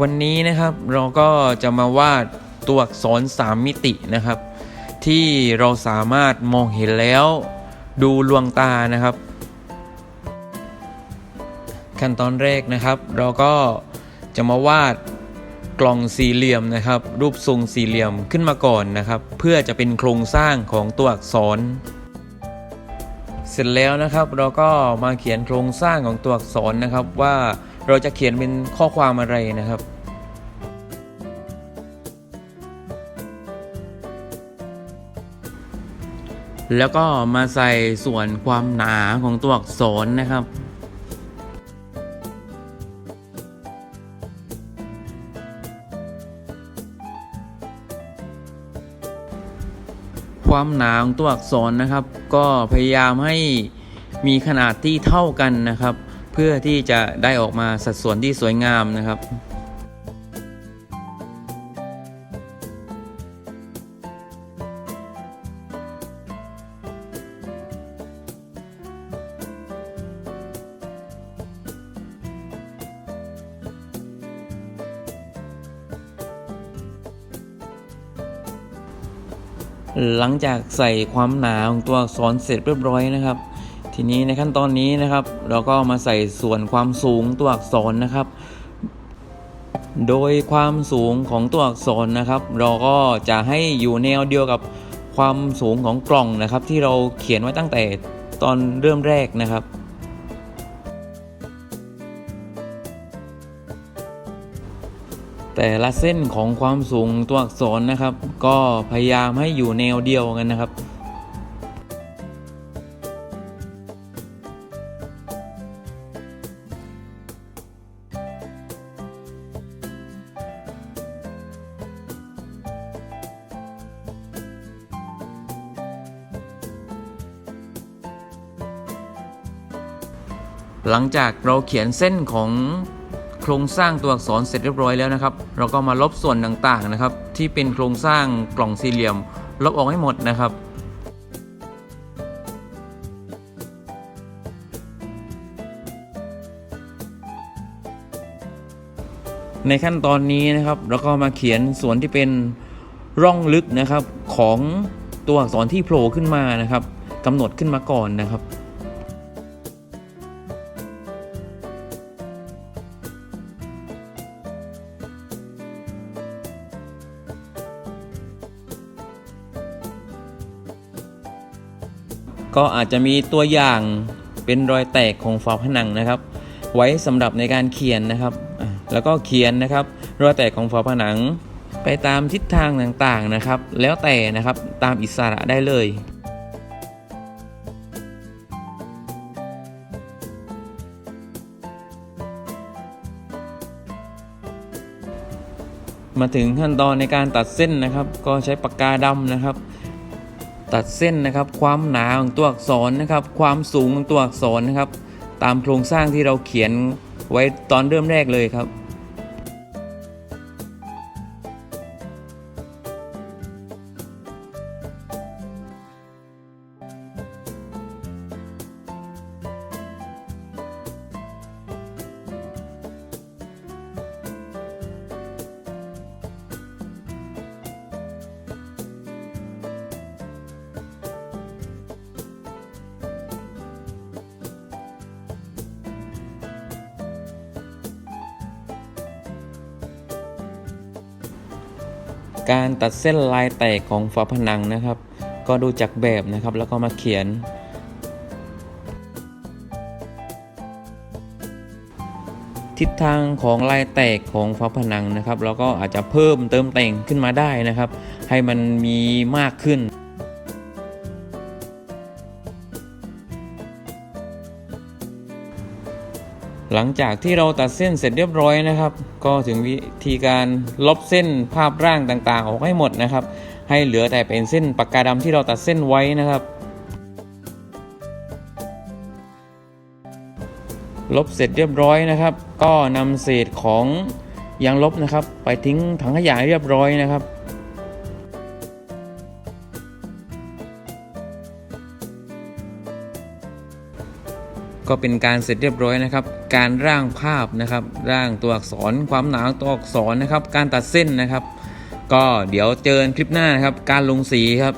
วันนี้นะครับเราก็จะมาวาดตัวอักษรสามมิตินะครับ ที่เราสามารถมองเห็นแล้วดูลวงตานะครับ ขั้นตอนแรกนะครับ เราก็จะมาวาดกล่องสี่เหลี่ยมนะครับ รูปทรงสี่เหลี่ยมขึ้นมาก่อนนะครับ เพื่อจะเป็นโครงสร้างของตัวอักษร เสร็จแล้วนะครับ เราก็มาเขียนโครงสร้างของตัวอักษรนะครับว่า เราจะเขียนเป็นข้อความอะไรนะครับแล้วก็มาใส่ส่วนความหนาของตัวอักษรนะครับ ความหนาของตัวอักษรนะครับ ก็พยายามให้มีขนาดที่เท่ากันนะครับ เพื่อที่จะได้ออกมาสัดส่วนที่สวยงามนะครับหลังจากใส่ความหนาของตัวอักษรเสร็จเรียบร้อยนะครับ ทีนี้ในขั้นตอนนี้นะครับ เราก็มาใส่ส่วนความสูงตัวอักษรนะครับ โดยความสูงของตัวอักษรนะครับ เราก็จะให้อยู่แนวเดียวกับความสูงของกล่องนะครับ ที่เราเขียนไว้ตั้งแต่ตอนเริ่มแรกนะครับแต่ละเส้นของความสูงตัวอักษรนะครับ ก็พยายามให้อยู่แนวเดียวกันนะครับ หลังจากเราเขียนเส้นของโครงสร้างตัวอักษรเสร็จเรียบร้อยแล้วนะครับ เราก็มาลบส่วนต่างๆนะครับ ที่เป็นโครงสร้างกล่องสี่เหลี่ยม ลบออกให้หมดนะครับ ในขั้นตอนนี้นะครับ เราก็มาเขียนส่วนที่เป็นร่องลึกนะครับของตัวอักษรที่โผล่ขึ้นมานะครับกำหนดขึ้นมาก่อนนะครับ ก็อาจจะมีตัวอย่างเป็นรอยแตกของฝาผนังนะครับ ไว้สำหรับในการเขียนนะครับ แล้วก็เขียนนะครับ รอยแตกของฝาผนัง ไปตามทิศทางต่างๆนะครับ แล้วแต่นะครับตามอิสระได้เลยมาถึงขั้นตอนในการตัดเส้นนะครับ ก็ใช้ปากกาดำนะครับ ตัดเส้นนะครับ ความหนาของตัวอักษรนะครับ ความสูงของตัวอักษรนะครับ ตามโครงสร้างที่เราเขียนไว้ตอนเริ่มแรกเลยครับ การตัดเส้นลายแตกของฝาผนังนะครับ ก็ดูจากแบบนะครับแล้วก็มาเขียน ทิศทางของลายแตกของฝาผนังนะครับ แล้วก็อาจจะเพิ่มเติมแต่งขึ้นมาได้นะครับ ให้มันมีมากขึ้น หลังจากที่เราตัดเส้นเสร็จเรียบร้อยนะครับ ก็ถึงวิธีการลบเส้นภาพร่างต่างๆ ออกให้หมดนะครับ ให้เหลือแต่เป็นเส้นปากกาดำที่เราตัดเส้นไว้นะครับ ลบเสร็จเรียบร้อยนะครับ ก็นำเศษของยางลบนะครับ ไปทิ้งถังขยะเรียบร้อยนะครับ ก็เป็นการเสร็จเรียบร้อยนะครับ การร่างภาพนะครับ ร่างตัวอักษรความหนาตัวอักษรนะครับ การตัดเส้นนะครับ ก็เดี๋ยวเจอคลิปหน้านะครับ การลงสีครับ